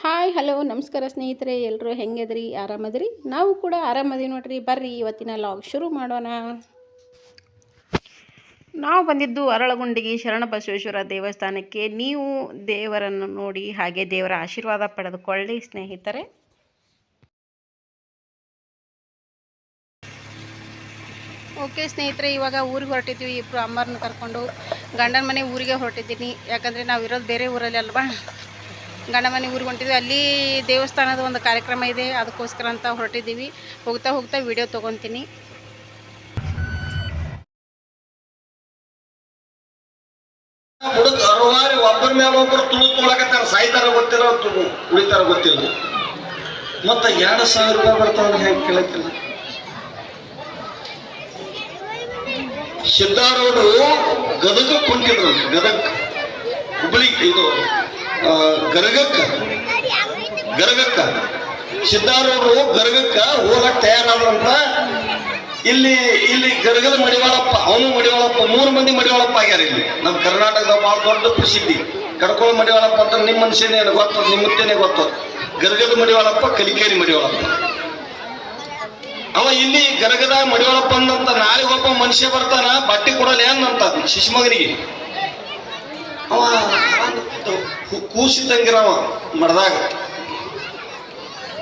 Hi hello ನಮಸ್ಕಾರ ಸ್ನೇಹಿತರೆ ಎಲ್ಲರೂ ಹೆಂಗದ್ರಿ? ಆರಾಮದ್ರಿ? ನಾವು ಕೂಡ ಆರಾಮದೀವಿ ನೋಡ್ರಿ. ಬರ್ರಿ ಇವತ್ತಿನ ಲಾಗ್ ಶುರು ಮಾಡೋಣ. ನಾವು ಬಂದಿದ್ದು ಅರಳಗುಂಡಿಗೆ ಶರಣಬಸವೇಶ್ವರ ದೇವಸ್ಥಾನಕ್ಕೆ. ನೀವು ದೇವರನ್ನು ನೋಡಿ ಹಾಗೆ ದೇವರ ಆಶೀರ್ವಾದ ಪಡೆದುಕೊಳ್ಳಿ ಸ್ನೇಹಿತರೆ. ಓಕೆ ಸ್ನೇಹಿತರೆ ಇವಾಗ ಊರಿಗೆ ಹೊರಟಿದ್ವಿ ಇಬ್ಬರು ಅಮ್ಮರನ್ನ ಕರ್ಕೊಂಡು ಗಂಡನ ಮನೆ ಊರಿಗೆ ಹೊರಟಿದ್ದೀನಿ. ಯಾಕಂದರೆ ನಾವು ಇರೋದು ಬೇರೆ ಊರಲ್ಲಿ ಅಲ್ವಾ? ಗಂಡ ಮನೆ ಊರಿಗೆ ಹೊಂಟಿದ್ವಿ. ಅಲ್ಲಿ ದೇವಸ್ಥಾನದ ಒಂದು ಕಾರ್ಯಕ್ರಮ ಇದೆ. ಅದಕ್ಕೋಸ್ಕರ ಅಂತ ಹೊರಟಿದ್ದೀವಿ. ಹೋಗ್ತಾ ಹೋಗ್ತಾ ವಿಡಿಯೋ ತೊಗೊತೀನಿ. ಒಬ್ಬರ ಮೇಲೆ ಒಬ್ಬರು ಗದಗ ಕುಂತಿದ್ರು. ಗದಗ ಹುಬ್ಬಳ್ಳಿ ಇದು ಗರಗಕ್ಕ. ಗರಗಕ್ಕ. ಸಿದ್ದಾರೂಢರು ಗರಗಕ್ಕ ಹೋಗಕ್ ತಯಾರಾದ್ರಂತ. ಇಲ್ಲಿ ಇಲ್ಲಿ ಗರಗದ ಮಡಿವಾಳಪ್ಪ, ಅವನು ಮಡಿವಾಳಪ್ಪ, ಮೂರು ಮಂದಿ ಮಡಿವಾಳಪ್ಪ ಆಗ್ಯಾರ ಇಲ್ಲಿ. ನಮ್ಮ ಕರ್ನಾಟಕದ ಬಹಳ ದೊಡ್ಡ ಪ್ರಸಿದ್ಧಿ. ಕಡ್ಕೋಳ ಮಡಿವಾಳಪ್ಪ ಅಂತ ನಿಮ್ಮ ಮನುಷ್ಯನೇ ಗೊತ್ತದ ನಿಮ್ಮ ಮುತ್ತೇನೆ ಗೊತ್ತದ ಗರಗದ ಮಡಿವಾಳಪ್ಪ, ಕಲಿಕೇರಿ ಮಡಿವಾಳಪ್ಪ. ಅವ ಇಲ್ಲಿ ಗರಗದ ಮಡಿವಾಳಪ್ಪ ಅಂದಂತ ನಾಳೆ ಒಬ್ಬ ಮನುಷ್ಯ ಬರ್ತಾನ, ಬಟ್ಟೆ ಕೊಡಲ್ಲ ಏನಂತ ಶಿಶುಮಗನಿಗೆ ಅವ ಕು- ಕೂಸಿದ್ದಂಗಿರವ ಮಡ್ದಾಗ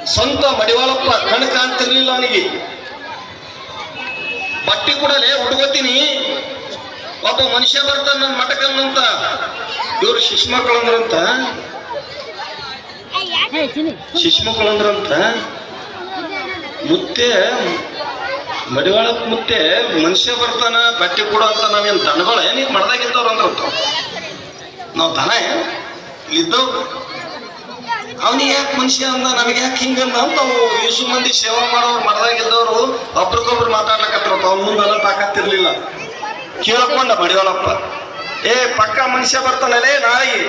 ಸ್ವಂತ ಮಡಿವಾಳಪ್ಪ ಕಣ್ ಕಾಣ್ತಿರ್ಲಿಲ್ಲ ಅವನಿಗೆ. ಬಟ್ಟೆ ಕೂಡಲೇ ಹುಡುಗತೀನಿ ಒಬ್ಬ ಮನುಷ್ಯ ಬರ್ತಾನ ನನ್ನ ಮಟಕನ್ನಂತ ಇವ್ರು ಶಿಶ್ಮಕ್ಕಳಂದ್ರಂತ ಶಿಶ್ಮಕ್ಕಳಂದ್ರಂತ ಮುತ್ತೆ ಮಡಿವಾಳಪ್ಪ ಮುತ್ತೆ ಮನುಷ್ಯ ಬರ್ತಾನ ಬಟ್ಟೆ ಕೊಡು ಅಂತ ನಾವೇನು ದನಗಳ ನೀನ್ ಮಡ್ದಾಗಿದ್ದವ್ರು ಅಂದ್ರಂತ ನಾವು ದನ ಇದ್ದವ್ರು ಅವನಿಗೆ ಯಾಕೆ ಮನುಷ್ಯ ಅಂದ? ನಮಗೆ ಯಾಕೆ ಹಿಂಗಂದ ಅಂತ ಅವು ಇಸು ಮಂದಿ ಸೇವಾ ಮಾಡೋರು ಮರದಾಗಿದ್ದವರು ಒಬ್ರಿಗೊಬ್ರು ಮಾತಾಡ್ಲಕತ್ರ ಅವ್ನ ಮುಂದೆಲ್ಲ ತಾಕತ್ತಿರ್ಲಿಲ್ಲ. ಕೇಳ್ಕೊಂಡ ಮಡಿವಾಳಪ್ಪ. ಏ, ಪಕ್ಕ ಮನುಷ್ಯ ಬರ್ತಾನಲ್ಲೇ ನಾಯಿ.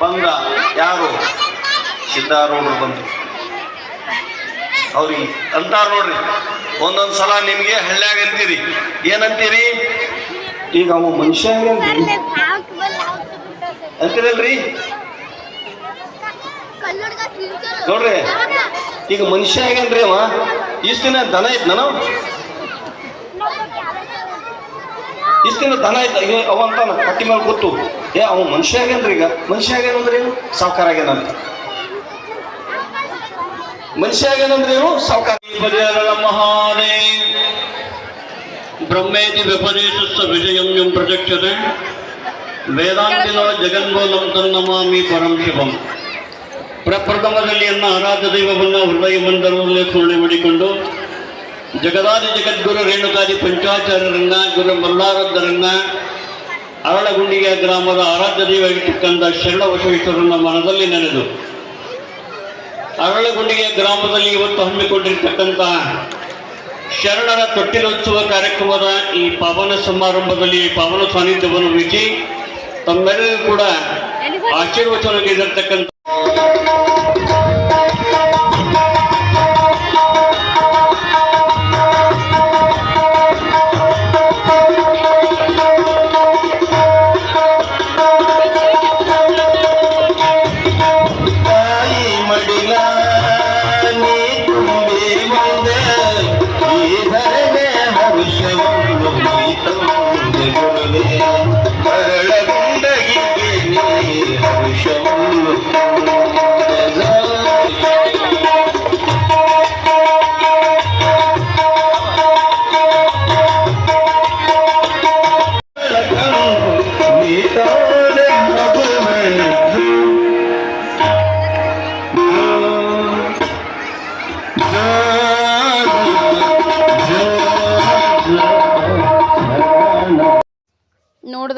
ಬಂದ. ಯಾರು? ಸಿದ್ದಾರೂಢರು ಬಂದು. ಅವ್ರಿಗೆ ಅಂತಾರ ನೋಡ್ರಿ. ಒಂದೊಂದ್ ಸಲ ನಿಮ್ಗೆ ಹಳ್ಳ್ಯಾಗ ಅಂತೀರಿ. ಏನಂತೀರಿ? ಈಗ ಅವ ಮನುಷ್ಯ? ಅಂತೀರಲ್ರಿ ನೋಡ್ರಿ, ಈಗ ಮನುಷ್ಯ ಹೇಗನ್ರಿ ಅವ. ಇಷ್ಟು ದಿನ ದನ ಐತ್ ನಾನು ಇಷ್ಟು ದಿನ ದನ ಐತ ಅವ ಅಂತಾನ ಕಟ್ಟಿ ಮೇಲೆ ಗೊತ್ತು ಏ, ಅವ ಮನುಷ್ಯ ಆಗ್ಯಾನ್ರಿ ಈಗ. ಮನುಷ್ಯ ಆಗ್ಯಾನಂದ್ರೆ ಏನು? ಸಾವುಕಾರ ಆಗ್ಯಾನಂತ. ಮನುಷ್ಯ ಆಗ್ಯಾನಂದ್ರೆ ಏನು? ಸಾವುಕಾರ. ಬ್ರಹ್ಮೇತಿ ವಿಪರೀತ ವಿಜಯಂ ಯಂ ಪ್ರಚಕ್ಷತೆ. ವೇದಾಂತಿನೋ ಜಗನ್ಗೋಲಂ ನಮಾಮಿ ಪರಂ ಶಿವಂ. ಪ್ರಪ್ರಥಮದಲ್ಲಿ ಎನ್ನ ಆರಾಧ್ಯ ದೈವವನ್ನು ಹೃದಯ ಮಂದಿರದಲ್ಲಿ ಸ್ಮರಣೆ ಮಾಡಿಕೊಂಡು ಜಗದಾದಿ ಜಗದ್ಗುರು ರೇಣುಕಾದಿ ಪಂಚಾಚಾರ್ಯರನ್ನ, ಗುರು ಮಲ್ಲಾರದ್ದರನ್ನ, ಅರಳಗುಂಡಿಗೆ ಗ್ರಾಮದ ಆರಾಧ್ಯ ದೈವವಾಗಿರ್ತಕ್ಕಂಥ ಶರಣ ಬಸವೇಶ್ವರನ ಮನದಲ್ಲಿ ನೆನೆದು, ಅರಳಗುಂಡಿಗೆ ಗ್ರಾಮದಲ್ಲಿ ಇವತ್ತು ಹಮ್ಮಿಕೊಂಡಿರ್ತಕ್ಕಂಥ ಶರಣರ ತೊಟ್ಟಿಲೋತ್ಸವ ಕಾರ್ಯಕ್ರಮದ ಈ ಪಾವನ ಸಮಾರಂಭದಲ್ಲಿ ಪಾವನ ಸಾನ್ನಿಧ್ಯವನ್ನು ವಹಿಸಿ ತಮ್ಮೆಲ್ಲರಿಗೂ ಕೂಡ ಆಶೀರ್ವಚನ ನೀಡಿರ್ತಕ್ಕಂಥ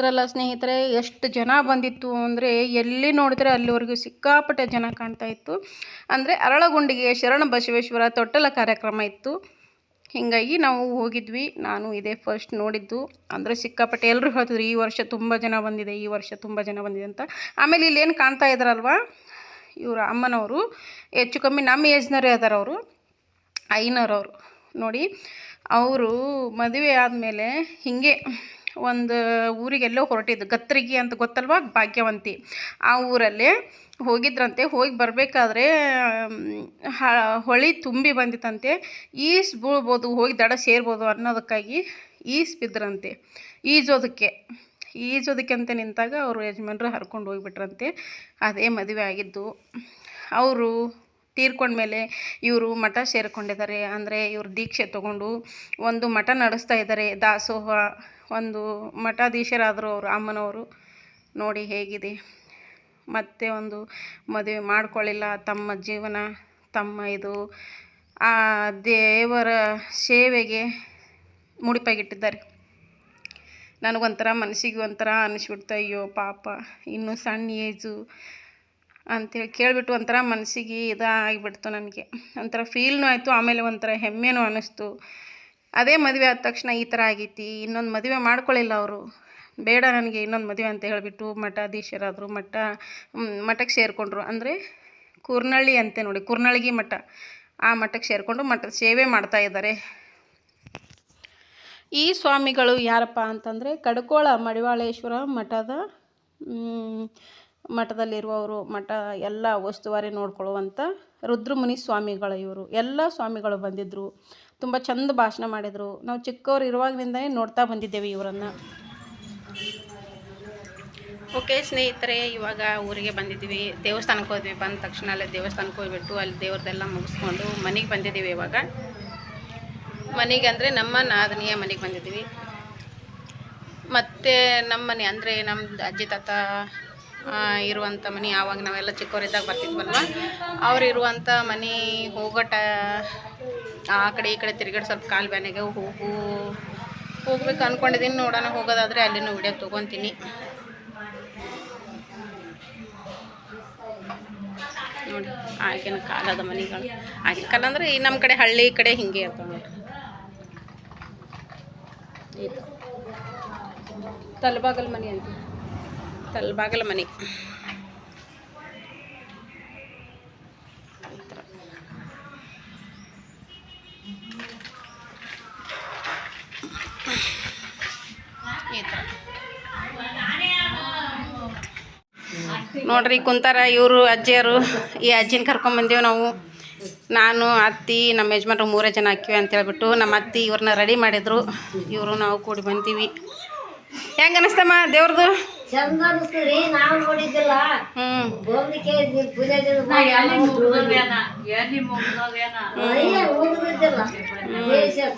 ನೋಡಿದ್ರಲ್ಲ ಸ್ನೇಹಿತರೆ, ಎಷ್ಟು ಜನ ಬಂದಿತ್ತು ಅಂದರೆ ಎಲ್ಲಿ ನೋಡಿದ್ರೆ ಅಲ್ಲಿವರೆಗೂ ಸಿಕ್ಕಾಪಟ್ಟೆ ಜನ ಕಾಣ್ತಾ ಇತ್ತು. ಅಂದರೆ ಅರಳಗುಂಡಿಗೆ ಶರಣ ಬಸವೇಶ್ವರ ತೊಟ್ಟಲ ಕಾರ್ಯಕ್ರಮ ಇತ್ತು. ಹೀಗಾಗಿ ನಾವು ಹೋಗಿದ್ವಿ, ನಾನು ಇದೇ ಫಸ್ಟ್ ನೋಡಿದ್ದು. ಅಂದರೆ ಸಿಕ್ಕಾಪಟ್ಟೆ ಎಲ್ಲರೂ ಹೇಳ್ತಿದ್ರು ಈ ವರ್ಷ ತುಂಬ ಜನ ಬಂದಿದೆ, ಈ ವರ್ಷ ತುಂಬ ಜನ ಬಂದಿದೆ ಅಂತ. ಆಮೇಲೆ ಇಲ್ಲೇನು ಕಾಣ್ತಾ ಇದ್ರಲ್ವಾ, ಇವರು ಅಮ್ಮನವರು, ಹೆಚ್ಚು ಕಮ್ಮಿ ನಮ್ಮ ಏಜ್ನವರೇ ಅದಾರ ಅವರು ಐನರವರು ನೋಡಿ, ಅವರು ಮದುವೆ ಆದಮೇಲೆ ಹೀಗೆ ಒಂದು ಊರಿಗೆಲ್ಲೋ ಹೊರಟಿದ್ದು. ಗತ್ತರಿಗೆ ಅಂತ ಗೊತ್ತಲ್ವಾ? ಭಾಗ್ಯವಂತಿ. ಆ ಊರಲ್ಲೇ ಹೋಗಿದ್ರಂತೆ. ಹೋಗಿ ಬರಬೇಕಾದ್ರೆ ಹೊಳಿ ತುಂಬಿ ಬಂದಿತ್ತಂತೆ. ಈಸ್ ಬೀಳ್ಬೋದು, ಹೋಗಿ ದಡ ಸೇರ್ಬೋದು ಅನ್ನೋದಕ್ಕಾಗಿ ಈಸ್ ಬಿದ್ದರಂತೆ ಈಜೋದಕ್ಕೆ. ಈಜೋದಕ್ಕೆ ಅಂತ ನಿಂತಾಗ ಅವರು ಯಜಮಾನ್ರು ಹರ್ಕೊಂಡು ಹೋಗಿಬಿಟ್ರಂತೆ. ಅದೇ ಮದುವೆ ಆಗಿದ್ದು. ಅವರು ತೀರ್ಕೊಂಡ್ಮೇಲೆ ಇವರು ಮಠ ಸೇರಿಕೊಂಡಿದ್ದಾರೆ. ಅಂದರೆ ಇವರು ದೀಕ್ಷೆ ತಗೊಂಡು ಒಂದು ಮಠ ನಡೆಸ್ತಾ ಇದ್ದಾರೆ. ದಾಸೋಹ, ಒಂದು ಮಠಾಧೀಶರಾದರು ಅವರು, ಅಮ್ಮನವರು. ನೋಡಿ ಹೇಗಿದೆ. ಮತ್ತೆ ಒಂದು ಮದುವೆ ಮಾಡ್ಕೊಳ್ಳಿಲ್ಲ. ತಮ್ಮ ಜೀವನ, ತಮ್ಮ ಇದು, ಆ ದೇವರ ಸೇವೆಗೆ ಮುಡಿಪಾಗಿಟ್ಟಿದ್ದಾರೆ. ನನಗೊಂಥರ ಮನಸ್ಸಿಗೆ ಒಂಥರ ಅನ್ನಿಸ್ಬಿಡ್ತು ಅಯ್ಯೋ ಪಾಪ, ಇನ್ನೂ ಸಣ್ಣ ಏಜು ಅಂಥೇಳಿ ಕೇಳಿಬಿಟ್ಟು ಒಂಥರ ಮನಸ್ಸಿಗೆ ಇದಾಗಿಬಿಡ್ತು ನನಗೆ. ಒಂಥರ ಫೀಲ್ನೂ ಆಯಿತು, ಆಮೇಲೆ ಒಂಥರ ಹೆಮ್ಮೆನೂ ಅನ್ನಿಸ್ತು. ಅದೇ ಮದುವೆ ಆದ ತಕ್ಷಣ ಈ ಥರ ಆಗೈತಿ, ಇನ್ನೊಂದು ಮದುವೆ ಮಾಡ್ಕೊಳ್ಳಿಲ್ಲ ಅವರು. ಬೇಡ ನನಗೆ ಇನ್ನೊಂದು ಮದುವೆ ಅಂತ ಹೇಳಿಬಿಟ್ಟು ಮಠಾಧೀಶರಾದರು, ಮಠ ಮಠಕ್ಕೆ ಸೇರಿಕೊಂಡ್ರು. ಅಂದರೆ ಕುರ್ನಳ್ಳಿ ಅಂತೆ ನೋಡಿ ಕುರ್ನಳ್ಗಿ ಮಠ. ಆ ಮಠಕ್ಕೆ ಸೇರಿಕೊಂಡು ಮಠದ ಸೇವೆ ಮಾಡ್ತಾ ಇದ್ದಾರೆ. ಈ ಸ್ವಾಮಿಗಳು ಯಾರಪ್ಪ ಅಂತಂದರೆ ಕಡ್ಕೋಳ ಮಡಿವಾಳೇಶ್ವರ ಮಠದ ಮಠದಲ್ಲಿರುವವರು, ಮಠ ಎಲ್ಲ ಉಸ್ತುವಾರಿ ನೋಡ್ಕೊಳ್ಳುವಂಥ ರುದ್ರಮುನಿ ಸ್ವಾಮಿಗಳು ಇವರು. ಎಲ್ಲ ಸ್ವಾಮಿಗಳು ಬಂದಿದ್ದರು ತುಂಬ ಚಂದ ಭಾಷಣ ಮಾಡಿದರು. ನಾವು ಚಿಕ್ಕವರು ಇರುವಾಗಿನಿಂದನೇ ನೋಡ್ತಾ ಬಂದಿದ್ದೇವೆ ಇವರನ್ನು. ಓಕೆ, ಸ್ನೇಹಿತರೆ, ಇವಾಗ ಊರಿಗೆ ಬಂದಿದ್ದೀವಿ. ದೇವಸ್ಥಾನಕ್ಕೆ ಹೋದ್ವಿ. ಬಂದ ತಕ್ಷಣ ಅಲ್ಲೇ ದೇವಸ್ಥಾನಕ್ಕೆ ಹೋಗ್ಬಿಟ್ಟು ಅಲ್ಲಿ ದೇವ್ರದ್ದೆಲ್ಲ ಮುಗಿಸ್ಕೊಂಡು ಮನೆಗೆ ಬಂದಿದ್ದೀವಿ ಇವಾಗ. ಮನೆಗೆ ಅಂದರೆ ನಮ್ಮ ನಾದನಿಯ ಮನೆಗೆ ಬಂದಿದ್ದೀವಿ. ಮತ್ತು ನಮ್ಮ ಮನೆ ಅಂದರೆ ನಮ್ಮ ಅಜ್ಜಿ, ತಾತ ಇರುವಂಥ ಮನೆ ಆವಾಗ ನಾವೆಲ್ಲ ಚಿಕ್ಕವರಿದ್ದಾಗ ಬರ್ತಿದ್ವಲ್ವ? ಅವ್ರು ಇರುವಂಥ ಮನೆ ಹೋಗೋಟ ಆ ಕಡೆ ಈ ಕಡೆ ತಿರುಗಾಡಿ ಸ್ವಲ್ಪ ಕಾಲು ಬ್ಯಾನೆಗೆ ಹೋಗು ಹೋಗ್ಬೇಕು ಅಂದ್ಕೊಂಡಿದ್ದೀನಿ ನೋಡೋಣ, ಹೋಗೋದಾದರೆ ಅಲ್ಲಿನೂ ವಿಡಿಯೋ ತೊಗೊತೀನಿ. ನೋಡಿ, ಆಗಿನ ಕಾಲದ ಮನೆಗಳು. ಆಗಿನ ಕಾಲ ಅಂದರೆ ಈ ನಮ್ಮ ಕಡೆ ಹಳ್ಳಿ ಕಡೆ ಹಿಂಗೆ ಇರ್ತಾವೆ ನೋಡ್ರಿ. ತಲಬಾಗಲ್ ಮನೆ ಅಂತ. ಮನೆ ಥರ. ಈ ಥರ ನೋಡ್ರಿ, ಕುಂತಾರ ಇವರು, ಅಜ್ಜಿಯರು, ಈ ಅಜ್ಜಿನ ಕರ್ಕೊಂಬಂದೇವು ನಾವು. ನಾನು, ಅತ್ತಿ, ನಮ್ಮ ಯಜಮಾನ್ರು ಮೂರೇ ಜನ ಹಾಕಿವಿ ಅಂತ ಹೇಳ್ಬಿಟ್ಟು ನಮ್ಮ ಅತ್ತಿ ಇವ್ರನ್ನ ರೆಡಿ ಮಾಡಿದ್ರು. ಇವರು ನಾವು ಕೂಡಿ ಬಂದೀವಿ. ಹೆಂಗೆ ಅನಿಸ್ತಮ್ಮ ದೇವ್ರದು? ಚಂದ ಅನಿಸ್ತದ್ರಿ ನಾವು ನೋಡಿದ್ದಿಲ್ಲ. ಪೂಜೆ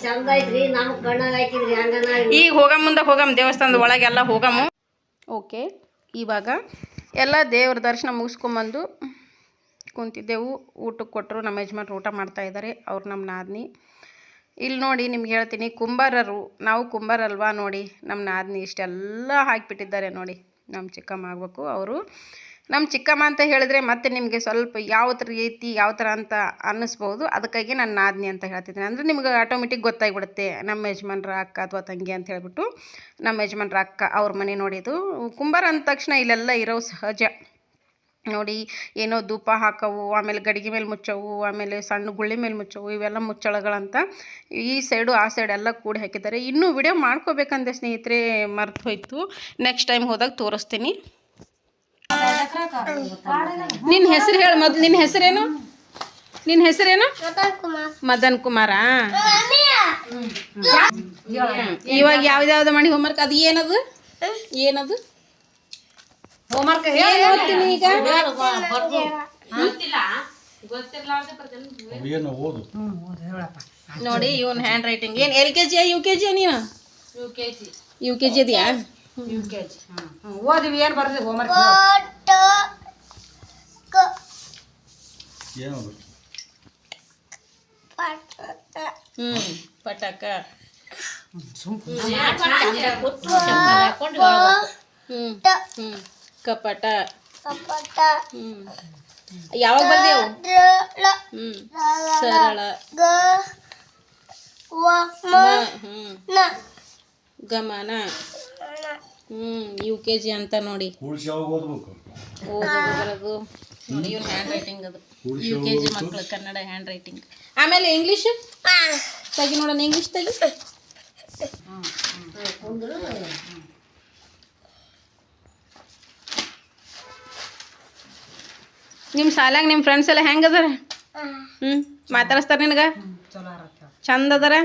ಚಂದ ಐತ್ರಿ ನಮ್ ಕಣ್ಣಲ್ಲಿ ಹಾಕಿದ್ರಿ ಈಗ ಹೋಗಮ್ ಮುಂದೆ ಹೋಗಮ್ ದೇವಸ್ಥಾನದ ಒಳಗೆಲ್ಲ ಹೋಗಮ್ಮ ಓಕೆ ಇವಾಗ ಎಲ್ಲ ದೇವ್ರ ದರ್ಶನ ಮುಗಿಸ್ಕೊಂಬಂದು ಕುಂತಿದ್ದೆವು. ಊಟಕ್ಕೆ ಕೊಟ್ಟರು ನಮ್ಮ ಯಜಮಾನ್ರು ಊಟ ಮಾಡ್ತಾ ಇದ್ದಾರೆ. ಅವ್ರು ನಮ್ಮ ನಾದ್ನಿ. ಇಲ್ಲಿ ನೋಡಿ ನಿಮ್ಗೆ ಹೇಳ್ತೀನಿ, ಕುಂಬಾರರು, ನಾವು ಕುಂಬಾರಲ್ವಾ ನೋಡಿ ನಮ್ಮ ನಾದಿನಿ ಇಷ್ಟೆಲ್ಲ ಹಾಕಿಬಿಟ್ಟಿದ್ದಾರೆ ನೋಡಿ ನಮ್ಮ ಚಿಕ್ಕಮ್ಮ ಆಗಬೇಕು ಅವರು. ನಮ್ಮ ಚಿಕ್ಕಮ್ಮ ಅಂತ ಹೇಳಿದ್ರೆ ಮತ್ತೆ ನಿಮಗೆ ಸ್ವಲ್ಪ ಯಾವ ರೀತಿ, ಯಾವ ಥರ ಅಂತ ಅನ್ನಿಸ್ಬೋದು. ಅದಕ್ಕಾಗಿ ನಾನು ನಾದಿನಿ ಅಂತ ಹೇಳ್ತಿದ್ದೀನಿ. ಅಂದರೆ ನಿಮ್ಗೆ ಆಟೋಮೆಟಿಕ್ ಗೊತ್ತಾಗಿಬಿಡುತ್ತೆ, ನಮ್ಮ ಯಜಮಾನ್ರ ಅಕ್ಕ ಅಥವಾ ತಂಗಿ ಅಂತ ಹೇಳ್ಬಿಟ್ಟು. ನಮ್ಮ ಯಜಮಾನ್ರ ಅಕ್ಕ ಅವ್ರ ಮನೆ ನೋಡಿದ್ದು ಕುಂಬಾರ ಅಂದ ತಕ್ಷಣ ಇಲ್ಲೆಲ್ಲ ಇರೋ ಸಹಜ. ನೋಡಿ ಏನೋ ಧೂಪ ಹಾಕವು ಆಮೇಲೆ ಗಡಿಗೆ ಮೇಲೆ ಮುಚ್ಚವು ಆಮೇಲೆ ಸಣ್ಣ ಗುಳ್ಳಿ ಮೇಲೆ ಮುಚ್ಚವು ಇವೆಲ್ಲ ಮುಚ್ಚಳಗಳಂತ ಈ ಸೈಡು ಆ ಸೈಡ್ ಎಲ್ಲ ಕೂಡಿ ಹಾಕಿದ್ದಾರೆ. ಇನ್ನೂ ವಿಡಿಯೋ ಮಾಡ್ಕೋಬೇಕಂದೆ ಸ್ನೇಹಿತರೆ ಮರ್ತು ಹೋಯ್ತು. ನೆಕ್ಸ್ಟ್ ಟೈಮ್ ಹೋದಾಗ ತೋರಿಸ್ತೀನಿ. ನಿನ್ನ ಹೆಸರು ಹೇಳು ಮೊದಲು ನಿನ್ನ ಹೆಸರೇನು? ನಿನ್ನ ಹೆಸರೇನು? ಮದನ್ ಕುಮಾರ. ಇವಾಗ ಯಾವ್ದಾವ್ದು ಮಾಡಿ ಹೋಮ್ವರ್ಕ್ ಅದು ಏನದು? ಏನದು? ಹೋಮ್ವರ್ಕ್ ಏನ್ ಓದ್ತೀನಿ ಈಗ ಏನು ಓದು ನೋಡಿ ಇವನ್ ಹ್ಯಾಂಡ್ ರೈಟಿಂಗ್ ಏನ್ L K G U K G ನೀನು ಯು ಕೆ ಜಿ ಇದೆಯಾ ಓದಿವಿ ಏನ್ ಬರ್ತೀವಿ ಹೋಮ್ವರ್ಕ್ ಏನದು ಹ್ಮ್ ಪಟಾಕ ಹ್ಮ್ ಹ್ಮ್ ಕಪಟ. ಹ್ಮ್. ಯಾವಾಗ ಬಂದೇವು ಹ್ಮ್. ಸರಳ. ಮ- ಹ್ಮ್. ಗಮನ. ಹ್ಮ್ ಯು ಕೆ ಜಿ ಅಂತ ನೋಡಿ. ಕೂಡ್ಸಿ ಯಾವಾಗ ಓದ್ಬೇಕು? ಓದೋದು ನೋಡಿ ಇವ್ರ ಹ್ಯಾಂಡ್ ರೈಟಿಂಗ್ ಅದು ಯು ಕೆ ಜಿ ಮಕ್ಕಳು ಕನ್ನಡ ಹ್ಯಾಂಡ್ ರೈಟಿಂಗ್ ಆಮೇಲೆ ಇಂಗ್ಲೀಷ್ ತೆಗಿ ನೋಡೋಣ ಇಂಗ್ಲೀಷ್ ತೆಗಿ. ನಿಮ್ಮ ಸಾಲಾಗ ನಿಮ್ಮ ಫ್ರೆಂಡ್ಸ್ ಎಲ್ಲ ಹೆಂಗೆ ಅದಾರ? ಹ್ಞೂ ಮಾತಾಡಿಸ್ತಾರೆ ನಿನಗೆ? ಚಂದ ಅದಾರ?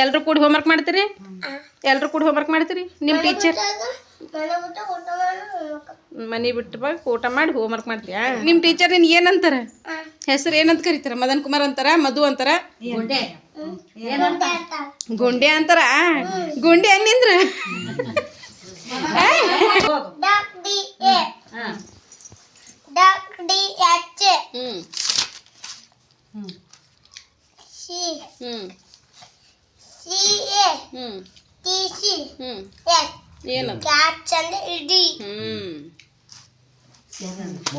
ಎಲ್ಲರೂ ಕೂಡಿ ಹೋಮ್ವರ್ಕ್ ಮಾಡ್ತೀರಿ? ಎಲ್ಲರೂ ಕೂಡ ಹೋಮ್ವರ್ಕ್ ಮಾಡ್ತೀರಿ? ನಿಮ್ಮ ಟೀಚರ್ ಮನೆ ಬಿಟ್ಟು ಬಾ ಊಟ ಮಾಡಿ ಹೋಮ್ವರ್ಕ್ ಮಾಡ್ತೀಯಾ? ನಿಮ್ಮ ಟೀಚರ್ ನಿನ್ ಏನಂತಾರ? ಹೆಸರು ಏನಂತ ಕರೀತಾರ? ಮದನ್ ಕುಮಾರ್ ಅಂತಾರ ಮಧು ಅಂತಾರ? ಗುಂಡೆ. ಅಂತಾರ? ಗುಂಡೆ ಅನ್ನಿಂದ್ರ ಡಾಕ್ D A dock D H hmm C hmm C A hmm T C hmm S ಏನಂತ ಕ್ಯಾಚ್ ಅಂದ್ರೆ ಇಡಿ ಹ್ಮ್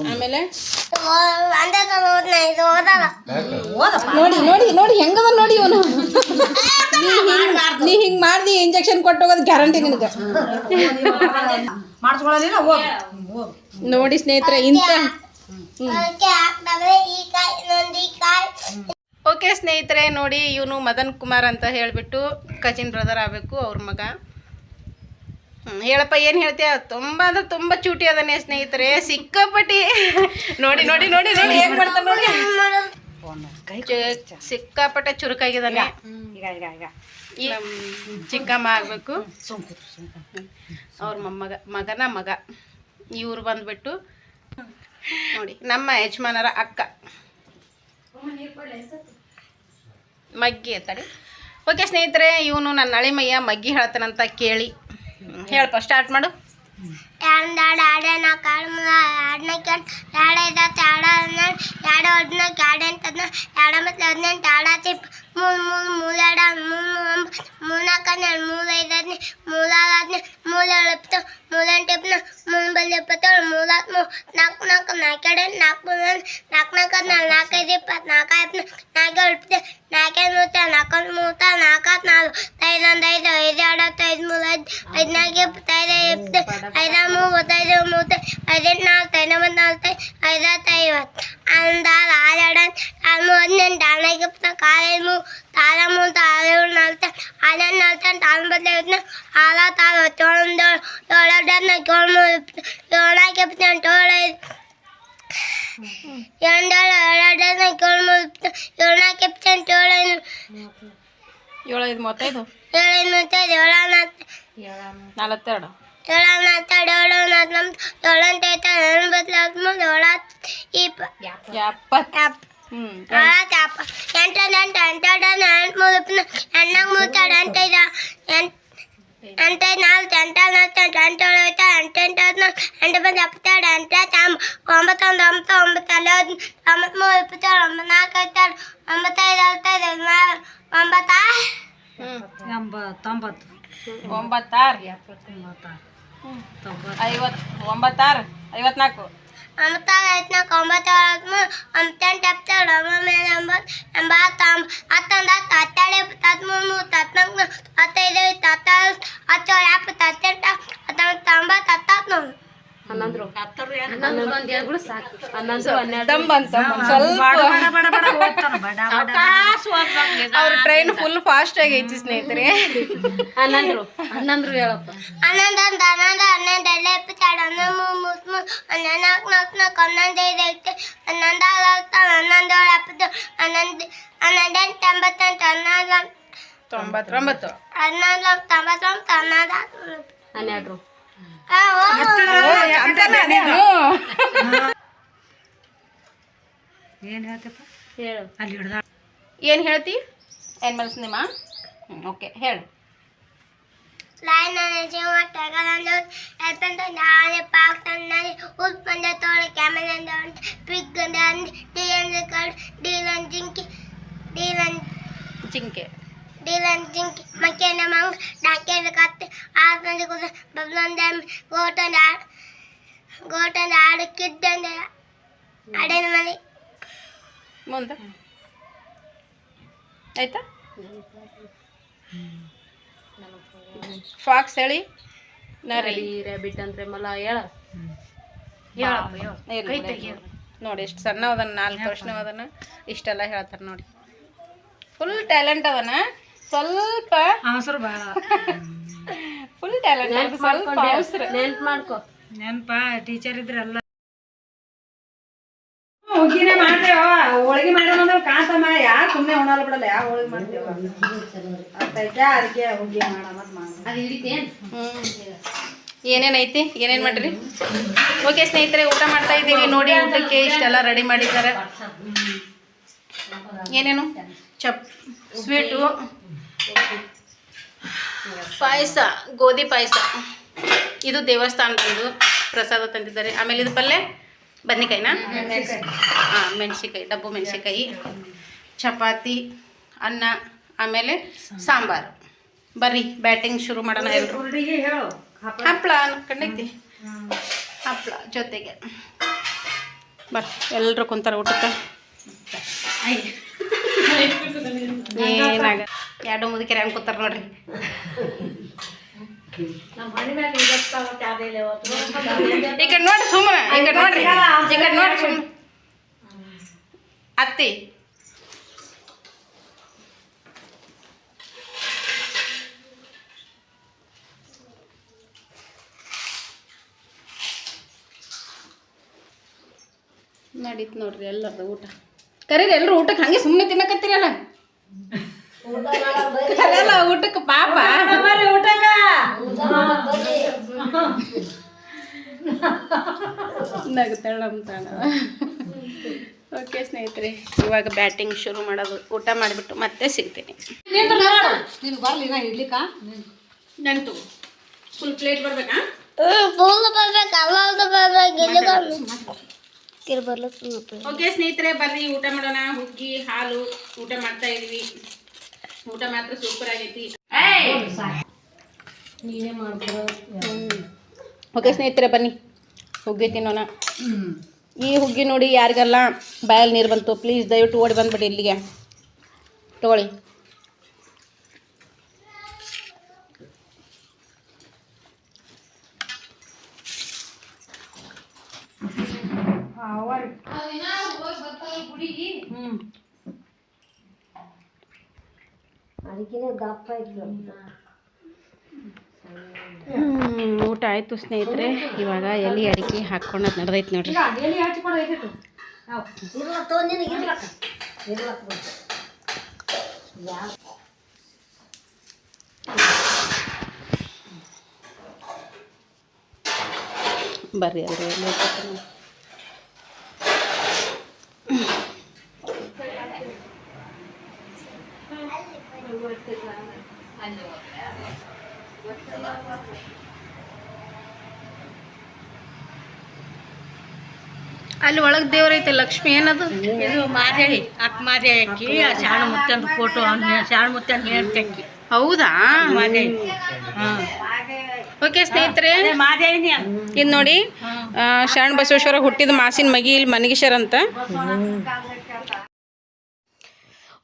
ಆಮೇಲೆ ಒಂದೇ ತರ ಓದ್ನ ಇದು ಓದಲ್ಲ ನೋಡಿ ನೋಡಿ ನೋಡಿ ಹೆಂಗದ ನೋಡಿ ಇವನು ನೀ ಹಿಂಗ್ ಮಾಡಿದಿ ಇಂಜೆಕ್ಷನ್ ಕೊಟ್ಟೋಗೋದು ಗ್ಯಾರಂಟಿ ನಿನಗೆ. ಮಾಡಿಸ್ಕೊಳ್ಳೋದಿಲ್ಲ ಹೋಗ್. ಹೋಗ್ ನೋಡಿ ಸ್ನೇಹಿತರೆ ಕಾಯಿ ಓಕೆ ಸ್ನೇಹಿತರೆ ನೋಡಿ ಇವನು ಮದನ್ ಕುಮಾರ್ ಅಂತ ಹೇಳಿಬಿಟ್ಟು ಕಜಿನ್ ಬ್ರದರ್ ಆಗಬೇಕು ಅವ್ರ ಮಗ. ಹ್ಮ್, ಹೇಳಪ್ಪ ಏನು ಹೇಳ್ತೀಯ? ತುಂಬ ಅಂದ್ರೆ ತುಂಬ ಚೂಟಿ ಅದನ್ನೇ ಸ್ನೇಹಿತರೆ. ಸಿಕ್ಕಾಪಟ್ಟಿ ನೋಡಿ ನೋಡಿ ನೋಡಿ ನೋಡಿ ಹೇಗೆ ಮಾಡ್ತಾನೆ ನೋಡಿ. ಚು- ಸಿಕ್ಕಾಪಟ್ಟೆ ಚುರುಕಾಗಿದ್ದಾನೆ. ಈಗ ಈಗ ಈಗ ಈ ನಮ್ಮ ಚಿಕ್ಕಮ್ಮ ಆಗಬೇಕು. ಅವ್ರ ಮೊಮ್ಮಗ ಮಗನ ಮಗ. ಇವ್ರು ಬಂದ್ಬಿಟ್ಟು ನೋಡಿ ನಮ್ಮ ಯಜಮಾನರ ಅಕ್ಕ. ಮಗ್ಗಿ ಅಂತಾಳೆ ಓಕೆ ಸ್ನೇಹಿತರೆ ಇವನು ನನ್ನ ಅಳಿಮಯ್ಯ ಮಗ್ಗಿ ಹೇಳ್ತಾನಂತ ಕೇಳಿ. ಹೇಳಪ್ಪ ಸ್ಟಾರ್ಟ್ ಮಾಡು. ಎರಡ್ ಆಡನ ಕಾಳು ಎರಡನ ಕೆಟ್ಟ ಎರಡು ಐದತ್ತು ಎರಡು ಹನ್ನೆರಡು ಎರಡು ಹದಿನಾಲ್ಕು ಎರಡು ಎಂಟು ಹದಿನಾರು ಎರಡು ಮತ್ತು ಹದಿನೆಂಟು ಎರಡು ಹತ್ತು ಮೂರು ಮೂರು ಮೂರು ಎರಡು ಮೂರು ಮೂರು ಒಂಬತ್ತು ಮೂರು ನಾಲ್ಕು ಹನ್ನೆರಡು ಮೂರು ಐದು ಹದಿನೈದು ಮೂರು ಆರು ಹದಿನೈದು ಮೂರು ಏಳು ಇಪ್ಪತ್ತು ಮೂರು ಎಂಟು ಇಪ್ಪತ್ತು ಮೂರು ಬಲ್ಲಿ ಇಪ್ಪತ್ತೇಳು ಮೂರು ಹತ್ತು ಮೂರು ನಾಲ್ಕು ನಾಲ್ಕು ನಾಲ್ಕು ಎರಡು ಎಂಟು ನಾಲ್ಕು ಮೂರು ನಾಲ್ಕು ನಾಲ್ಕು ಹದಿನಾರು ನಾಲ್ಕು ಐದು ಇಪ್ಪತ್ತು ನಾಲ್ಕು ಐದು ನಾಲ್ಕು ಏಳು ಇಪ್ಪತ್ತು ನಾಲ್ಕೈದು ಮೂವತ್ತ ನಾಲ್ಕೊಂದು ಮೂವತ್ತ ನಾಲ್ಕು ಹತ್ತು ನಾಲ್ಕು ಐದು ಒಂದು ಐದು ಐದು ಎರಡು ಹತ್ತು ಐದು ಮೂರು ಐದು ಐದು ನಾಲ್ಕು ಇಪ್ಪತ್ತೈದು ಇಪ್ಪತ್ತು ಐದು ಮೂವತ್ತೈದು ಮೂವತ್ತು ಐದೆಂಟು ನಾಲ್ಕು ಐದು ಒಂಬತ್ತು ನಾಲ್ಕು ಐದು ಹತ್ತು ಐವತ್ತು ಅಂದಾರು ಆರು ಎರಡು ಆರು ಮೂರು ಹದಿನೆಂಟು ಆರು ನಾಲ್ಕು ಇಪ್ಪತ್ನಾಲ್ಕು ಆರು ಐದು ಮೂರು ಆರು ಮೂವತ್ತು ಆರು ಏಳು ನಾಲ್ಕು ಆರು ಎಂಟು ನಾಲ್ಕು ಎಂಟು ಆರು ಒಂಬತ್ತು ಐವತ್ತು ಆರು ಹತ್ತು ಆರು ಹತ್ತು ಏಳು ಒಂದು ಏಳು ಏಳು ಎರಡು ಹದಿನಾಲ್ಕು ಏಳು ಮೂರು ಇಪ್ಪತ್ತು ಏಳು ನಾಲ್ಕು ಇಪ್ಪತ್ತೆಂಟು ಏಳು ಐದು ಏಳು ಏಳು ಎರಡು ಹದಿನಾಲ್ಕು ಏಳು ಮೂರು ಇಪ್ಪತ್ತು ಏಳು ನಾಲ್ಕು ಇಪ್ಪತ್ತೆಂಟು ಏಳು ಐದು ಏಳು ಐದು ಮೂವತ್ತೈದು? ಏಳು ಐದು ಮೂವತ್ತೈದು. ಏಳು ನಾಲ್ಕು ನಲವತ್ತೆರಡು ಏಳು ಹನ್ನೆರಡು ಏಳು ಹನ್ನೊಂದು ಏಳು ಎಂಟು ಏಳು ಒಂಬತ್ತು ಹದಿಮೂರು ಏಳು ಹತ್ತು ಇಪ್ಪ ಎಪ್ಪತ್ತು. ಎಪ್ಪ ಹ್ಞೂ ಏಳು ಎಪ್ಪ ಎಂಟು ಎಂಟು ಎಂಟು ಎರಡು ಎಂಟು ಮೂರು ಎಂಟು ಮೂವತ್ತೆರಡು ಎಂಟೈದು ಎಂಟು ಎಂಟೈದು ನಾಲ್ಕು ಎಂಟು ನಾಲ್ಕು ಎಂಟು ಎಂಟು ಏಳು ಐದು ಎಂಟು ಎಂಟು ಹದಿನಾಲ್ಕು ಎಂಟು ಬಂದು ಎಪ್ಪತ್ತೆರಡು ಎಂಟು ಎಂಟು ಒಂಬತ್ತು ಒಂದು ಒಂಬತ್ತು ಒಂಬತ್ತು ಅಲ್ಲಿ ಹದಿನೈದು ಒಂಬತ್ತು ಮೂರು ಇಪ್ಪತ್ತೇಳು ಒಂಬತ್ತು ನಾಲ್ಕು ಐವತ್ತೆರಡು ಒಂಬತ್ತೈದು ಅರವತ್ತೈದು ಒಂಬತ್ತಾ ಹ್ಞೂ ಎಂಬತ್ತೊಂಬತ್ತು ಒಂಬತ್ತಾರು ಐವತ್ತು ಒಂಬತ್ತಾರು ಐವತ್ನಾಲ್ಕು అమృత రత్న కొంబతరత్మ అమృతం టప్త రమమేనమ్మ ఎంబాతం అత్తంద తత్తడే తత్మము తత్నం అత్తైదే తత్త అచ్చ యాప్ తత్తెంట అత్తం తంబ తత్తాత్మం ಸ್ವಲ್ಪ ಬಡ ಅವ್ರ ಟ್ರೈನ್ ಫುಲ್ ಫಾಸ್ಟ್ ಆಗೈತಿ ಸ್ನೇಹಿತರೆ. ಹನ್ನೊಂದು ಒಂದು ಹನ್ನೊಂದು ಹನ್ನೊಂದು ಎಲ್ಲ ಇಪ್ಪತ್ತೆರಡು ಹನ್ನೊಂದು ಮೂರು ಮೂವತ್ತ್ಮೂರು ಹನ್ನೊಂದು ನಾಲ್ಕು ನಾಲ್ಕು ನಾಲ್ಕು ಹನ್ನೊಂದು ಐತೆ ಹನ್ನೊಂದು ಹನ್ನೊಂದು ಎಪ್ಪತ್ತು ಹನ್ನೊಂದು ಹನ್ನೊಂದು ಎಂಬತ್ತೆಂಟು ಹನ್ನೊಂದು ತೊಂಬತ್ತೊಂಬತ್ತು. ಹನ್ನೊಂದು ತೊಂಬತ್ತೊಂಬತ್ತು ಹನ್ನೊಂದು ಹನ್ನೆರಡು. ನೀನು ಏನು ಹೇಳ್ತಪ್ಪ ಹೇಳು ಅಲ್ಲಿ ಹಿಡ್ದ ಏನು ಹೇಳ್ತಿ ಏನು ಮನಸ್ಸು ನಿಮ್ಮ ಹ್ಞೂ ಓಕೆ ಹೇಳು ಲೈನ್ ಜೀವ ಟಗರಂದು ಎಪ್ಪಂದು ನಾಳೆ ಪಾಕ್ ತಂದಾನೆ ಉತ್ಪನ್ನ ತೋಳ ಕ್ಯಾಮರಂದ ಪಿಗ್ ಅಂದ ಡೀಲನ್ ಕಡ್ ಡೀಲನ್ ಜಿಂಕಿ ಡೀಲನ್ ಜಿಂಕೆ ಡೀಲನ್ ಜಿಂಕಿ ಮಕ್ಕೇನ ಮಂಗ್ ಡಾಕೇನ ಕತ್ತೆ ಆಸಂದ ಕುದ ಬಬ್ಲಂದ ಗೋಟಂದ ಗೋಟಂದ ಆಡು ಕಿದ್ದಂದ ಅಡೆನ ಮನೆ ಮುಂದೆ? ಆಯ್ತಾ? ಫಾಕ್ಸ್ ಹೇಳಿ. ನರಿ. ರ್ಯಾಬಿಟ್ ಅಂದ್ರೆ ಮಲ ಹೇಳ. ನೋಡಿ ಎಷ್ಟು ಸಣ್ಣ ಅದನ್ನ ನಾಲ್ಕು ವರ್ಷನ ಅದನ್ನ ಇಷ್ಟೆಲ್ಲ ಹೇಳ್ತಾರೆ ನೋಡಿ. ಫುಲ್ ಟ್ಯಾಲೆಂಟ್ ಅದನ ಸ್ವಲ್ಪ ಅವಸರ ಭಾಳ ಫುಲ್ ಟ್ಯಾಲೆಂಟ್ ಸ್ವಲ್ಪ ಅವಸರ. ನೆನ್ಪು ಮಾಡ್ಕೊ. ನೆನಪ ಟೀಚರ್ ಇದ್ರಲ್ಲ ಹುಗ್ಗಿನೇ ಮಾಡ್ತೇವ ಹೋಳಿಗೆ ಮಾಡೋಣ ಅಂದ್ರೆ ಕಾಂತಮ್ಮ ಯಾರು ಸುಮ್ಮನೆ ಉಣಲ್ಲ ಬಿಡಲ್ಲ ಯಾವ ಹೋಳಿಗೆ ಮಾಡ್ತೇವ ಅರ್ಥ ಆಯ್ತಾ? ಅದಕ್ಕೆ ಹುಗ್ಗಿ ಮಾಡೋಣ ಅಂತ ಐತಿ? ಏನೇನೈತಿ ಏನೇನು ಮಾಡ್ರಿ? ಓಕೆ ಸ್ನೇಹಿತರೆ ಊಟ ಮಾಡ್ತಾ ಇದ್ದೀವಿ. ನೋಡಿ ಊಟಕ್ಕೆ ಇಷ್ಟೆಲ್ಲ ರೆಡಿ ಮಾಡಿದ್ದಾರೆ. ಏನೇನು? ಚಪ್ ಸ್ವೀಟು ಪಾಯಸ ಗೋಧಿ ಪಾಯಸ. ಇದು ದೇವಸ್ಥಾನದಂದು ಪ್ರಸಾದ ತಂದಿದ್ದಾರೆ. ಆಮೇಲೆ ಇದು ಪಲ್ಯ? ಬದನೆಕಾಯಿನ? ಹಾಂ ಮೆಣಸಿಕಾಯಿ ಡಬ್ಬು ಮೆಣಸಿಕಾಯಿ ಚಪಾತಿ ಅನ್ನ ಆಮೇಲೆ ಸಾಂಬಾರು. ಬರ್ರಿ ಬ್ಯಾಟಿಂಗ್ ಶುರು ಮಾಡೋಣ ಎಲ್ಲರೂ ಹಪ್ಪಳ ಅನ್ಕೊಂಡೈತಿ. ಹಪ್ಪಳ ಜೊತೆಗೆ. ಬರ್ ಎಲ್ಲರೂ ಕುಂತಾರೆ ಊಟಕ್ಕೆ? ಏನಾಗ ಎರಡು ಮುದುಕೆರೆ ಅನ್ಕೋತಾರ ಕೂತಾರ ನೋಡ್ರಿ. ಈ ಕಡೆ ನೋಡ್ರಿ ಸುಮ್ಮನೆ ಈ ಕಡೆ ನೋಡ್ರಿ. ಈ ಕಡೆ ನೋಡ್ರಿ ಸುಮ್ಮನೆ ಅತ್ತಿ. ನಡೀತು ನೋಡ್ರಿ ಎಲ್ಲರದ ಊಟ. ಕರೀರಿ ಎಲ್ಲರೂ ಊಟಕ್ಕೆ ಹಂಗೆ ಸುಮ್ಮನೆ ತಿನ್ನಕತ್ತೀರಲ್ಲ? ಕರೆಯಲ್ಲ ಊಟಕ್ಕೆ ಪಾಪ. ಊಟಕ್ಕ. ನಗ್ತಾಳಂತಾಣ ಓಕೆ ಸ್ನೇಹಿತರೆ ಇವಾಗ ಬ್ಯಾಟಿಂಗ್ ಶುರು ಮಾಡೋದು. ಊಟ ಮಾಡಿಬಿಟ್ಟು ಮತ್ತೆ ಸಿಗ್ತೀನಿ. ನೀನು ಬರ್ಲಿ ನಾ ಇಡ್ಲಿಕ್ಕ? ನಂತು ಫುಲ್ ಪ್ಲೇಟ್ ಬರ್ಬೇಕಾ? ಓಕೆ ಸ್ನೇಹಿತರೆ ಬರ್ರಿ ಊಟ ಮಾಡೋಣ. ಹುಗ್ಗಿ ಹಾಲು ಊಟ ಮಾಡ್ತಾ ಇದೀವಿ. ಊಟ ಮಾತ್ರ ಸೂಪರ್ ಆಗೈತಿ. ಓಕೆ ಸ್ನೇಹಿತರೆ ಬನ್ನಿ. ಹುಗ್ಗಿ ತಿನ್ನೋಣ. ಈ ಹುಗ್ಗಿ ನೋಡಿ ಯಾರಿಗೆಲ್ಲ ಬಾಯಲ್ಲಿ ನೀರು ಬಂತು ಪ್ಲೀಸ್ ದಯವಿಟ್ಟು ಓಡಿ ಬಂದ್ಬಿಡಿ ಇಲ್ಲಿಗೆ. ತಗೊಳ್ಳಿ. ದಪ್ಪ ಇತ್ತು ಊಟ ಆಯಿತು ಸ್ನೇಹಿತರೆ. ಇವಾಗ ಎಲೆ ಅಡಿಕೆ ಹಾಕ್ಕೊಂಡದ್ ನಡೆದೈತೆ ನೋಡ್ರಿ. ಎಲ್ಲಿ ಹಚ್ಕೊಂಡು ಐತಿತ್ತು ಇರ್ಲಕ್ಕ ತಗೊಂಡ್ ನಿನಗೆ ಇರ್ಲಕ್ಕ ಇರ್ಲಕ್ಕ ಬಂತು ಯಾವ ಬರ್ರಿ ಅಲ್ರಿ ಎಲೆ ಹಾಕ್ಕೊಂಡು. ಅಲ್ಲಿ ಒಳಗೆ ದೇವ್ರೈತೆ ಲಕ್ಷ್ಮಿ ಏನದು? ಇದು ಮಾದೇವಿ ಅಕ್ಕ ಮಾದೇವಿ ಅಕ್ಕಿ ಶಾಣ ಮುತ್ತಂದು ಫೋಟೋ ಶಾಣ ಮುತ್ತಂದು ಹೇಳ್ತಕ್ಕಿ ಹೌದಾ? ಮಾದೇವಿ ಓಕೆ ಸ್ನೇಹಿತರೆ ಇದು ನೋಡಿ ಶರಣ ಬಸವೇಶ್ವರ ಹುಟ್ಟಿದ ಮಾಸಿನ ಮಗಿ ಇಲ್ಲಿ ಮನಗೇಶ್ವರ ಅಂತ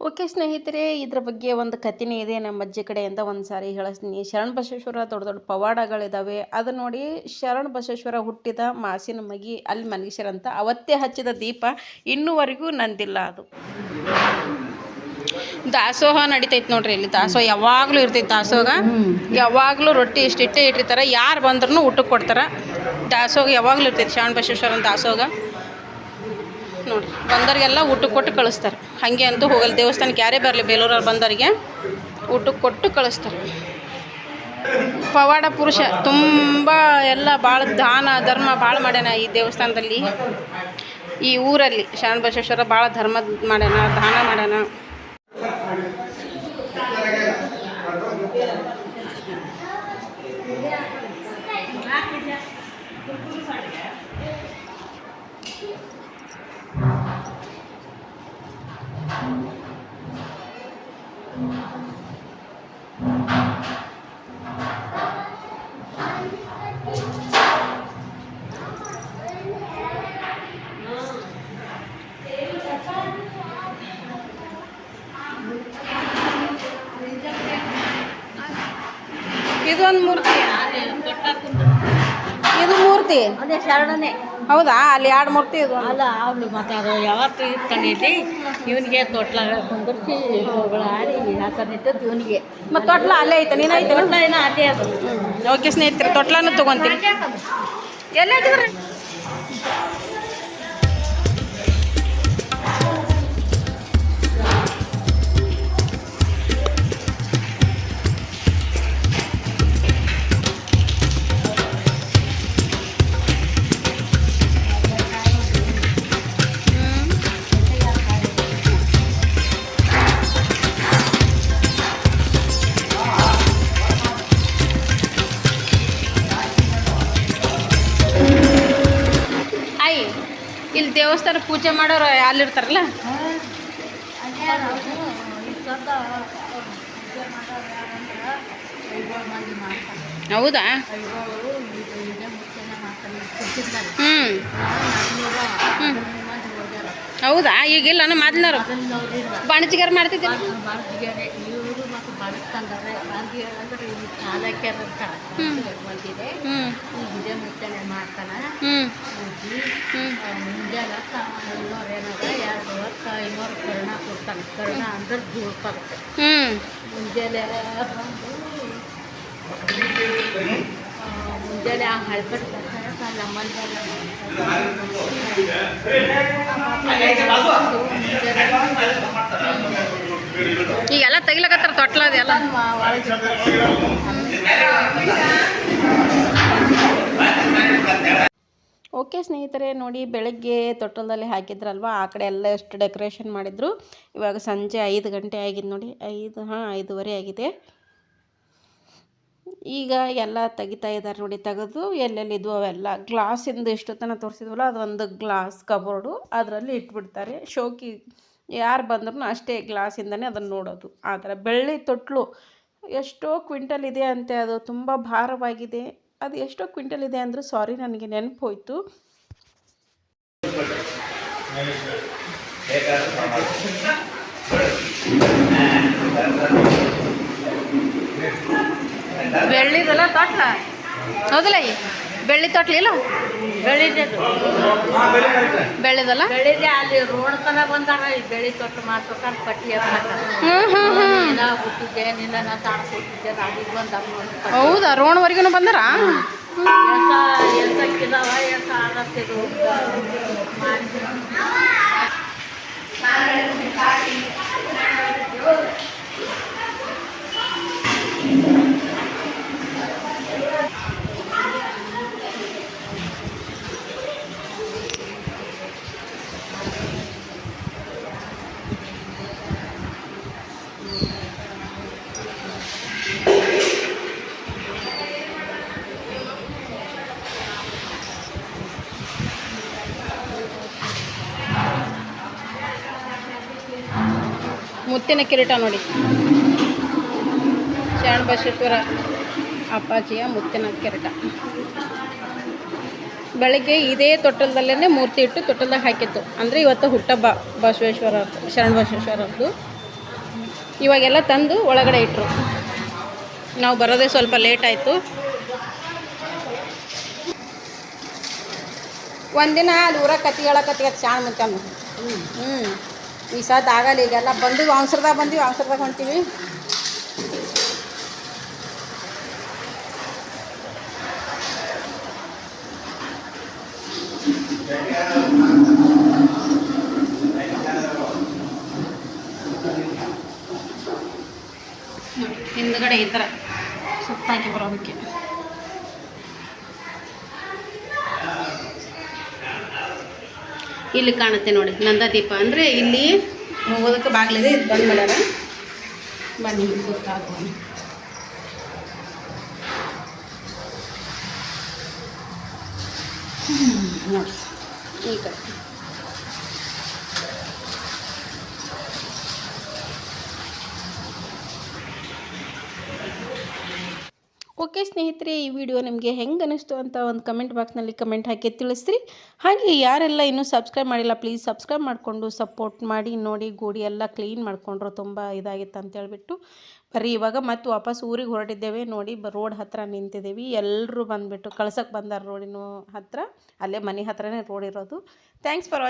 ಓಕೆ ಸ್ನೇಹಿತರೆ, ಇದ್ರ ಬಗ್ಗೆ ಒಂದು ಕಥೆನೇ ಇದೆ. ನಮ್ಮ ಅಜ್ಜಿ ಕಡೆಯಿಂದ ಒಂದು ಸಾರಿ ಹೇಳಿಸ್ತೀನಿ. ಶರಣ ಬಸವೇಶ್ವರ ದೊಡ್ಡ ದೊಡ್ಡ ಪವಾಡಗಳಿದ್ದಾವೆ ಅದು ನೋಡಿ ಶರಣ ಬಸವೇಶ್ವರ ಹುಟ್ಟಿದ ಮಾಸಿನ ಮಗಿ ಅಲ್ಲಿ ಅಂತ ಅವತ್ತೇ ಹಚ್ಚಿದ ದೀಪ ಇನ್ನೂವರೆಗೂ ನಂದಿಲ್ಲ ಅದು. ದಾಸೋಹ ನಡಿತೈತೆ ನೋಡ್ರಿ ಇಲ್ಲಿ. ದಾಸೋಹ ಯಾವಾಗಲೂ ಇರ್ತೈತಿ ದಾಸೋಹ. ಯಾವಾಗಲೂ ರೊಟ್ಟಿ ಇಷ್ಟಿಟ್ಟೆ ಇಟ್ಟಿರ್ತಾರೆ. ಯಾರು ಬಂದ್ರೂ ಊಟಕ್ಕೆ ಕೊಡ್ತಾರೆ. ದಾಸೋಹ ಯಾವಾಗಲೂ ಇರ್ತೈತೆ ಶರಣ ಬಸವೇಶ್ವರನ ದಾಸೋಹ. ನೋಡ್ರಿ ಬಂದವ್ರಿಗೆಲ್ಲ ಊಟಕ್ಕೆ ಕೊಟ್ಟು ಕಳಿಸ್ತಾರೆ. ಹಾಗೆ ಅಂತೂ ಹೋಗಲ್ಲ. ದೇವಸ್ಥಾನಕ್ಕೆ ಯಾರೇ ಬರಲಿ ಬೇಲೂರವ್ರು ಬಂದವರಿಗೆ ಊಟಕ್ಕೆ ಕೊಟ್ಟು ಕಳಿಸ್ತಾರೆ. ಪವಾಡ ಪುರುಷ ತುಂಬ ಎಲ್ಲ ಭಾಳ ದಾನ, ಧರ್ಮ ಭಾಳ ಮಾಡ್ಯಾನ ಈ ದೇವಸ್ಥಾನದಲ್ಲಿ. ಈ ಊರಲ್ಲಿ ಶರಣ ಬಸವೇಶ್ವರ ಭಾಳ ಧರ್ಮ ಮಾಡ್ಯಾನ, ದಾನ ಮಾಡ್ಯಾನ. ಇದೊಂದು ಮೂರ್ತಿ. ಇದು ಮೂರ್ತಿ. ಅದೇ ಶರಣನೇ. ಹೌದಾ? ಅಲ್ಲಿ ಎರಡು ಮೂರ್ತಿ ಇದು ಅಲ್ಲ ಅವಳು ಮಾತಾಡೋ ಯಾವತ್ತು ಇಲ್ಲಿ. ಇವನಿಗೆ ತೊಟ್ಲ ಕುಂದಿರ್ಸಿ ಆಡಿ ಹಾಕೊಂಡಿದ್ದದ್ದು ಇವನಿಗೆ. ಮತ್ತು ತೊಟ್ಲ ಅಲ್ಲೇ ಐತೆ ನೀನು ಐತೆ? ತೊಟ್ಲ ಏನೋ ಅದೇ ಅದು. ಓಕೆ ಸ್ನೇಹಿತರೆ ತೊಟ್ಲನೂ ತೊಗೊಂತೀನಿ. ಎಲ್ಲ ಪೂಜೆ ಮಾಡೋರು ಅಲ್ಲಿರ್ತಾರಲ್ಲ? ಹೌದಾ? ಹ್ಞೂ ಹೌದಾ? ಈಗಿಲ್ಲ ನಮ್ಮ ಮೊದ್ಲರು ಬಾಣಜಿಗಾರ ಮಾಡ್ತಿದ್ದೆ ಇಲ್ಲಿ ಚಾಲಕ್ಯರಂತ ಬಂದಿದೆ. ಇದೇ ಮುಚ್ಚನೆ ಮಾಡ್ತಾನೆ. ಮುಂಜಾನೆ ಇನ್ನೂರು ಏನದ ಎರಡು ವರ್ಷ ಐನೂರು ಕರ್ಣ ಕೊಡ್ತಾನೆ. ಕರ್ಣ ಅಂದ್ರೆ ಜೋಡ್ಪಾಗುತ್ತೆ ಹ್ಞೂ ಮುಂಜಾನೆ ಬಂದು ಮುಂಜಾನೆ ಆ ಹಳ್ಪಟ್ಟು ಬರ್ತಾರೆ ನಮ್ಮಲ್ಲಿ ಈಗೆಲ್ಲ ತೆಗಿಲಕತ್ತಾರ ತೊಟ್ಲ ಅದೆಲ್ಲ ಓಕೆ ಸ್ನೇಹಿತರೆ, ನೋಡಿ ಬೆಳಗ್ಗೆ ತೊಟ್ಟಲದಲ್ಲಿ ಹಾಕಿದ್ರಲ್ವ? ಆ ಕಡೆ ಎಲ್ಲ ಎಷ್ಟು ಡೆಕೋರೇಷನ್ ಮಾಡಿದ್ರು? ಇವಾಗ ಸಂಜೆ ಐದು ಗಂಟೆ ಆಗಿದೆ ನೋಡಿ. ಐದು, ಹಾಂ, ಐದುವರೆ ಆಗಿದೆ. ಈಗ ಎಲ್ಲ ತೆಗಿತಾ ಇದ್ದಾರೆ ನೋಡಿ, ತೆಗೆದು ಎಲ್ಲೆಲ್ಲಿದ್ವು ಅವೆಲ್ಲ. ಗ್ಲಾಸಿಂದ ಎಷ್ಟು ತನಕ ತೋರಿಸಿದ್ವಲ್ಲ, ಅದೊಂದು ಗ್ಲಾಸ್ ಕಬೋರ್ಡು. ಅದರಲ್ಲಿ ಇಟ್ಬಿಡ್ತಾರೆ. ಶೋಕಿ ಯಾರು ಬಂದ್ರೂ ಅಷ್ಟೇ ಗ್ಲಾಸಿಂದನೇ ಅದನ್ನು ನೋಡೋದು. ಆ ಥರ ಬೆಳ್ಳಿ ತೊಟ್ಲು ಎಷ್ಟೋ ಕ್ವಿಂಟಲ್ ಇದೆ ಅಂತೆ ಅದು ತುಂಬ ಭಾರವಾಗಿದೆ. ಅದು ಎಷ್ಟೋ ಕ್ವಿಂಟಲ್ ಇದೆ ಅಂದರೂ ಸಾರಿ ನನಗೆ ನೆನಪು ಹೋಯಿತು ಬೆಳ್ಳಿದಲ್ಲ ತೊಟ್ಲ ಹೌದಲ್ಲ ಬೆಳ್ಳಿ ತೊಟ್ಲಿಲ್ಲ ಬೆಳಿದದು ಬೆಳ್ಳಿದಲ್ಲ? ಬೆಳಿದೆ ಅಲ್ಲಿ ರೋಡ್ ತನ ಬಂದಾರ ಈ ಬೆಳಿ ತೊಟ್ಟು ಮಾಡ್ಬೇಕಂತ ಪಟ್ಟಿ ಹಾಕ್ತಾರೆ ಹ್ಞೂ ಹ್ಞೂ ಹ್ಞೂ ನಿನ್ನ ಹುಟ್ಟಿದ್ದೆ ನೋಡಿ ಹೌದಾ ರೋಣವರೆಗೂ ಬಂದಾರ? ಮುತ್ತಿನ ಕಿರೀಟ ನೋಡಿ. ಶರಣ ಬಸವೇಶ್ವರ ಅಪ್ಪಾಜಿಯ ಮುತ್ತಿನ ಕಿರೀಟ. ಬೆಳಗ್ಗೆ ಇದೇ ತೊಟ್ಟಲದಲ್ಲೇ ಮೂರ್ತಿ ಇಟ್ಟು ತೊಟ್ಟಲ್ದಾಗ ಹಾಕಿತ್ತು. ಅಂದರೆ ಇವತ್ತು ಹುಟ್ಟಬ್ಬ ಬಸವೇಶ್ವರ ಶರಣ ಬಸವೇಶ್ವರದ್ದು. ಇವಾಗೆಲ್ಲ ತಂದು ಒಳಗಡೆ ಇಟ್ಟರು ನಾವು ಬರೋದೇ ಸ್ವಲ್ಪ ಲೇಟ್ ಆಯಿತು. ಒಂದಿನ ಅಲ್ಲಿ ಊರಾಗ ಕತ್ತಿ ಹೇಳಕತ್ತಿ ಶಾಣ ಮುಂಚೆ ಹ್ಞೂ ಈ ಸದ್ ಆಗಲ್ಲ ಈಗೆಲ್ಲ ಬಂದು ಅವಸರದಾಗ ಬಂದೀವಿ ಅವಸರದಾಗ ಹೊಂಟೀವಿ. ಹಿಂದ್ಗಡೆ ಈ ಥರ ಸುತ್ತಾಕಿ ಬರೋದಕ್ಕೆ. ಇಲ್ಲಿ ಕಾಣುತ್ತೆ ನೋಡಿ, ನಂದಾದೀಪ. ಅಂದರೆ ಇಲ್ಲಿ ಹೋಗೋದಕ್ಕೆ ಬಾಗಿಲಿದೆ, ಇದು ಬಂದ್ ಮಾಡ್ಯಾರ ಬನ್ನಿ ಸುತ್ತಾಕೋಣ ನೋಡಿ. ಈಗ. ಓಕೆ ಸ್ನೇಹಿತರೆ, ಈ ವಿಡಿಯೋ ನಿಮಗೆ ಹೆಂಗೆ ಅನಿಸ್ತು ಅಂತ ಒಂದು ಕಮೆಂಟ್ ಬಾಕ್ಸ್ನಲ್ಲಿ ಕಮೆಂಟ್ ಹಾಕಿ ತಿಳಿಸ್ರಿ. ಹಾಗೆ ಯಾರೆಲ್ಲ ಇನ್ನೂ ಸಬ್ಸ್ಕ್ರೈಬ್ ಮಾಡಿಲ್ಲ ಪ್ಲೀಸ್ ಸಬ್ಸ್ಕ್ರೈಬ್ ಮಾಡಿಕೊಂಡು ಸಪೋರ್ಟ್ ಮಾಡಿ, ನೋಡಿ, ಗೋಡಿ ಎಲ್ಲ ಕ್ಲೀನ್ ಮಾಡಿಕೊಂಡ್ರು ತುಂಬ ಇದಾಗಿತ್ತು ಅಂತೇಳ್ಬಿಟ್ಟು ಬರೀ ಇವಾಗ ಮತ್ತೆ ವಾಪಸ್ ಊರಿಗೆ ಹೊರಟಿದ್ದೇವೆ. ನೋಡಿ ರೋಡ್ ಹತ್ರ ನಿಂತಿದ್ದೀವಿ. ಎಲ್ಲರೂ ಬಂದುಬಿಟ್ಟು ಕಳ್ಸಕ್ಕೆ ಬಂದಾರ ರೋಡಿನ ಹತ್ರ. ಅಲ್ಲೇ ಮನೆ ಹತ್ರನೇ ರೋಡ್ ಇರೋದು. Thanks for watching